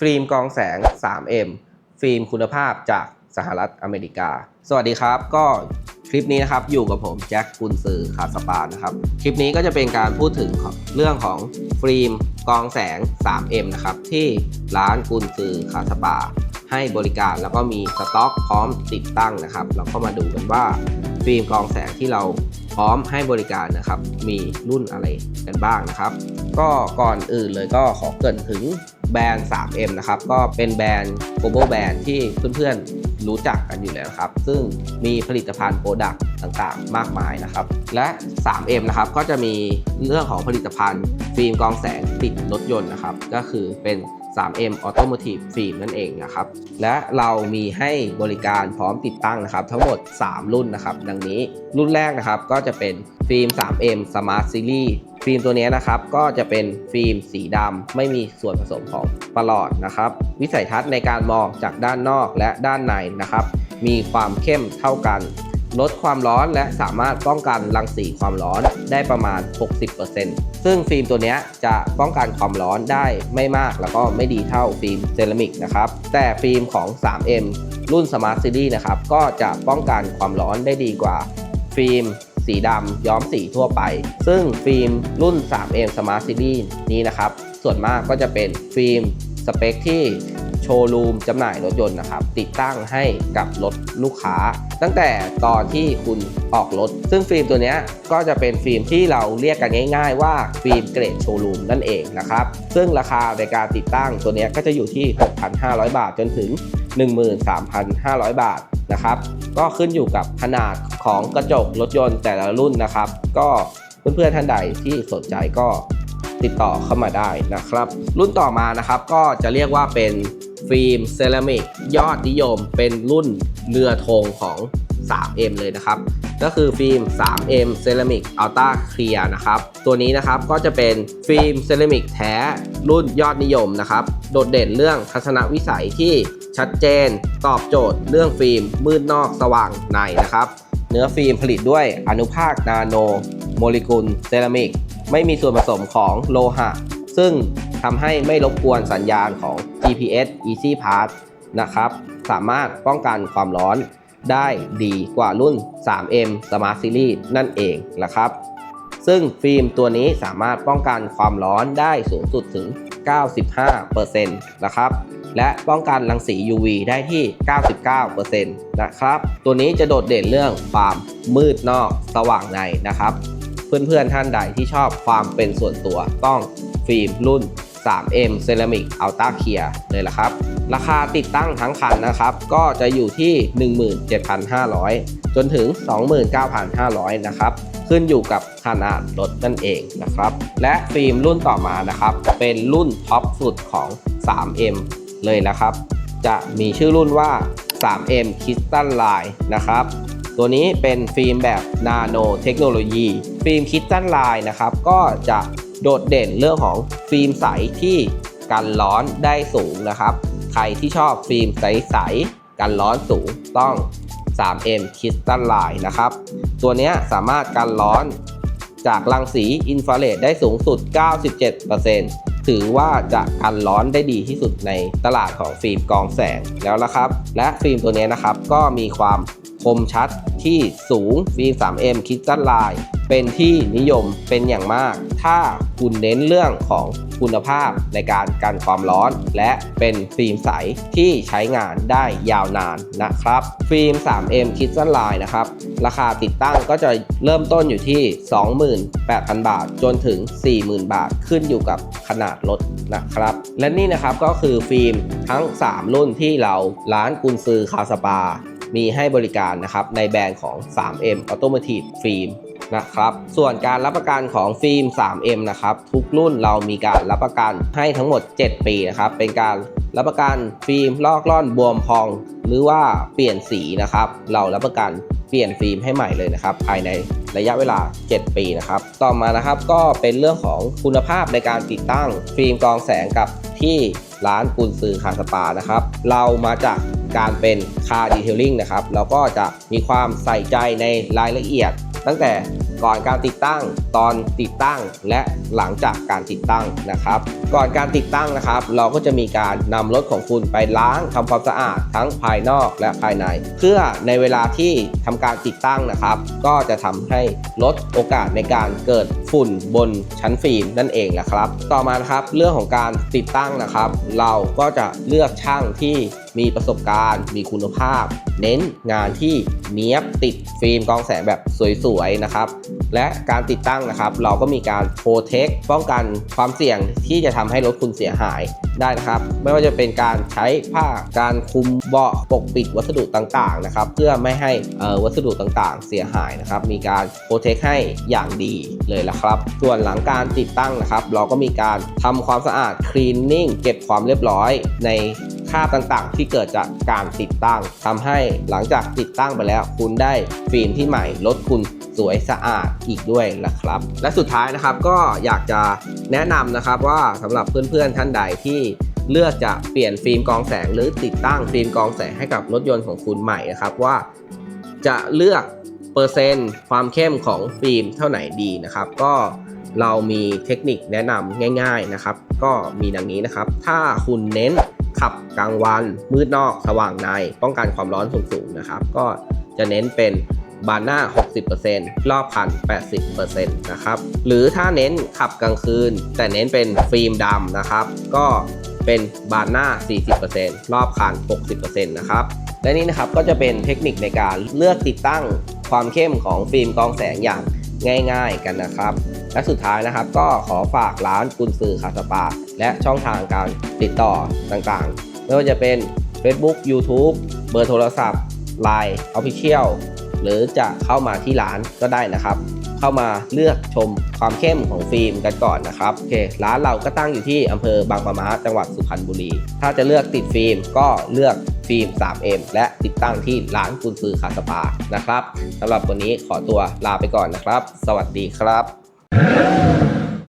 ฟิล์มกองแสง 3M ฟิล์มคุณภาพจากสหรัฐอเมริกา สวัสดีครับ ก็คลิปนี้นะครับอยู่กับผมแจ็คกุนซือคาสปานะครับ คลิปนี้ก็จะเป็นการพูดถึงเรื่องของฟิล์มกองแสง 3M นะครับ ที่ร้านกุนซือคาสปา ให้บริการแล้วก็มีสต็อกพร้อมติดตั้งนะครับเราก็มาดูกันว่าฟิล์มกองแสงที่เราพร้อมให้บริการนะครับ มีรุ่นอะไรกันบ้างนะครับ ก็ก่อนอื่นเลยก็ขอเกรินถึง แบรนด์ 3M นะครับ ก็เป็นแบรนด์ global แบรนด์ที่เพื่อนๆรู้จักกันอยู่แล้วครับ ซึ่งมีผลิตภัณฑ์โปรดักต์ต่างๆ มากมายนะครับ และ 3M นะครับก็จะมีเรื่องของผลิตภัณฑ์ ฟิล์มกองแสงติดรถยนต์นะครับ ก็คือเป็น 3M Automotive Film นั่นเองนะครับ และเรามีให้บริการพร้อมติดตั้งนะครับ ทั้งหมด 3 รุ่นนะครับ ดังนี้รุ่นแรกนะครับก็จะเป็นฟิล์ม 3M Smart Series ฟิล์มตัวนี้นะครับก็จะเป็นฟิล์มสีดำไม่มีส่วนผสมของประหลอดนะครับวิสัยทัศน์ในการมองจากด้านนอกและด้านในนะครับ มีความเข้มเท่ากันลดความร้อนและสามารถป้องกันรังสีความร้อนได้ประมาณ 60%ซึ่งฟิล์มตัวนี้จะป้องกันความร้อนได้ไม่มากแล้วก็ไม่ดีเท่าฟิล์มเซรามิกนะครับ แต่ฟิล์มของ 3M รุ่น Smart Series นะครับ ก็จะป้องกันความร้อนได้ดีกว่าฟิล์ม สีดำย้อมสีทั่วไป ซึ่งฟิล์มรุ่น 3M Smart Series นี้นะครับ ส่วนมากก็จะเป็นฟิล์มสเปคที่โชว์รูมจำหน่ายรถยนต์นะครับ ติดตั้งให้กับรถลูกค้า ตั้งแต่ตอนที่คุณออกรถ ซึ่งฟิล์มตัวนี้ก็จะเป็นฟิล์มที่เราเรียกกันง่าย ๆ ว่าฟิล์มเกรดโชว์รูมนั่นเองนะครับ ซึ่งราคาในการติดตั้งตัวนี้ก็จะอยู่ที่ 6,500 บาทจนถึง 13,500 บาท นะครับ ก็ขึ้นอยู่กับขนาดของกระจกรถยนต์แต่ละรุ่นนะครับ ก็เพื่อนๆท่านใดที่สนใจก็ติดต่อเข้ามาได้นะครับ รุ่นต่อมานะครับก็จะเรียกว่าเป็นฟิล์มเซรามิกยอดนิยมเป็นรุ่นเรือธงของ 3M เลยนะครับ ก็คือฟิล์ม 3M Ceramic Ultra Clear นะครับ ตัวนี้นะครับก็จะเป็นฟิล์มเซรามิกแท้รุ่นยอดนิยมนะครับ โดดเด่นเรื่องทัศนวิสัยที่ ชัดเจน ตอบโจทย์ เรื่องฟิล์มมืดนอกสว่างในนะครับ เนื้อฟิล์มผลิตด้วยอนุภาคนาโน โมเลกุลเซรามิก ไม่มีส่วนผสมของโลหะ ซึ่งทำให้ไม่รบกวนสัญญาณของ GPS Easy Pass นะครับ สามารถป้องกันความร้อนได้ดีกว่ารุ่น 3M Smart Series นั่นเองนะครับ ซึ่งฟิล์มตัวนี้สามารถป้องกันความร้อนได้สูงสุดถึง 95%นะครับ และป้องกันรังสี UV ได้ที่ 99%นะครับ ตัวนี้จะโดดเด่นเรื่องความมืดนอกสว่างในนะครับ เพื่อนๆท่านใดที่ชอบความเป็นส่วนตัวต้องฟิล์มรุ่น 3M Ceramic Ultra Clear เลยละครับ ราคาติดตั้งทั้งคันนะครับ ก็จะอยู่ที่ 17,500 จนถึง 29,500 นะครับ ขึ้นอยู่กับขนาดรถนั่นเองนะครับ และฟิล์มรุ่นต่อมานะครับ เป็นรุ่นท็อปสุดของ 3M เลยนะครับ จะมีชื่อรุ่นว่า 3M Crystal Line นะครับ ตัวนี้เป็นฟิล์มแบบนาโนเทคโนโลยี ฟิล์มคิดตันไลน์นะครับ ก็จะโดดเด่นเรื่องของฟิล์มใสที่กันร้อนได้สูงนะครับ ใครที่ชอบฟิล์มใสๆกันร้อนสูงต้อง 3M Crystal Line นะครับ ตัวนี้สามารถกันร้อนจากรังสีอินฟราเรดได้สูงสุด 97% ถือว่าจะกันร้อนได้ดีที่สุดในตลาดของฟิล์มกองแสงแล้วละครับ และฟิล์มตัวนี้นะครับก็มีความ คมชัดที่สูงฟิล์ม 3M คิดจัดลาย เป็นที่นิยมเป็นอย่างมาก ถ้าคุณเน้นเรื่องของคุณภาพในการกันความร้อน และเป็นฟิล์มใสที่ใช้งานได้ยาวนานนะครับ ฟิล์ม 3M คิดจัดลายนะครับ ราคาติดตั้งก็จะเริ่มต้นอยู่ที่ 28,000 บาท จนถึง 40,000 บาทขึ้นอยู่กับขนาดรถนะครับ และนี่นะครับก็คือฟิล์มทั้ง 3 รุ่นที่เราร้านกุนซือคาสปา มีให้บริการนะครับในแบรนด์ของ 3M Automotive Film นะครับ ส่วนการรับประกันของฟิล์ม 3M นะครับ ทุกรุ่นเรามีการรับประกันให้ทั้งหมด 7 ปีนะครับ เป็นการรับประกันฟิล์มลอกล่อนบวมพอง หรือว่าเปลี่ยนสีนะครับ เรารับประกันเปลี่ยนฟิล์มให้ใหม่เลยนะครับ ภายในระยะเวลา 7 ปีนะครับ ต่อมานะครับก็เป็นเรื่องของคุณภาพในการติดตั้งฟิล์มกรองแสงกับที่ร้านกุนซือคาสปานะครับ เรามาจาก การเป็นคาร์ดีเทลลิ่งนะครับเราก็จะมีความใส่ใจในรายละเอียด ตั้งแต่ก่อนการติดตั้ง ตอนติดตั้งและหลังจากการติดตั้งนะครับ ก่อนการติดตั้งนะครับ เราก็จะมีการนำรถของคุณไปล้างทำความสะอาดทั้งภายนอกและภายใน เพื่อในเวลาที่ทำการติดตั้งนะครับ ก็จะทำให้ลดโอกาสในการเกิดฝุ่นบนชั้นฟิล์มนั่นเองแหละครับ ต่อมาครับเรื่องของการติดตั้งนะครับ เราก็จะเลือกช่างที่มีประสบการณ์ มีคุณภาพ เน้นงานที่เนี้ยบติดฟิล์มกองแสงแบบสวยๆนะครับ และการติดตั้งนะครับ เราก็มีการโปรเทคป้องกันความเสี่ยงที่จะทำให้รถคุณเสียหายได้นะครับ ไม่ว่าจะเป็นการใช้ผ้าการคุมเบาะปกปิดวัสดุต่างๆนะครับ เพื่อไม่ให้วัสดุต่างๆ เสียหายนะครับ มีการโปรเทคให้อย่างดีเลยละครับ ส่วนหลังการติดตั้งนะครับ เราก็มีการทำความสะอาดคลีนนิ่งเก็บความเรียบร้อยใน คราบต่างๆ ที่เกิดจากการติดตั้งทำให้หลังจากติดตั้งไปแล้ว คุณได้ฟิล์มที่ใหม่รถคุณสวยสะอาดอีกด้วยนะครับ และสุดท้ายนะครับก็อยากจะแนะนำนะครับว่าสำหรับเพื่อนๆท่านใดที่เลือกจะเปลี่ยนฟิล์มกองแสง หรือติดตั้งฟิล์มกองแสงให้กับรถยนต์ของคุณใหม่นะครับว่า จะเลือกเปอร์เซ็นต์ความเข้มของฟิล์มเท่าไหร่ดีนะครับ ก็เรามีเทคนิคแนะนำง่าย ๆนะครับ ก็มีดังนี้นะครับ ถ้าคุณเน้น ขับกลางวัน มืดนอกสว่างใน ป้องกันความร้อนสูงๆนะครับ ก็จะเน้นเป็นบานหน้า 60%รอบคัน 80%นะครับ หรือถ้าเน้นขับกลางคืน แต่เน้นเป็นฟิล์มดำนะครับ ก็เป็นบานหน้า 40%รอบคัน 60%นะครับ และนี่นะครับก็จะเป็นเทคนิคในการเลือกติดตั้งความเข้มของฟิล์มกองแสงอย่างง่าย ๆ กันนะครับ และสุดท้ายนะครับ ก็ขอฝากร้านกุนซือคาสปา และช่องทางการติดต่อต่างๆ ไม่ว่าจะเป็น Facebook YouTube เบอร์โทรศัพท์ Line Official หรือจะเข้ามาที่ร้านก็ได้นะครับ เข้ามาเลือกชมความเข้มของฟิล์มกันก่อนนะครับโอเคร้านเราก็ตั้งอยู่ที่อำเภอบางปะมาจังหวัดสุพรรณบุรี ถ้าจะเลือกติดฟิล์มก็เลือกฟิล์ม 3M และติดตั้งที่ร้านกุนซือคาสปานะครับสำหรับวันนี้ขอตัวลาไปก่อนนะครับ สวัสดีครับ Yeah.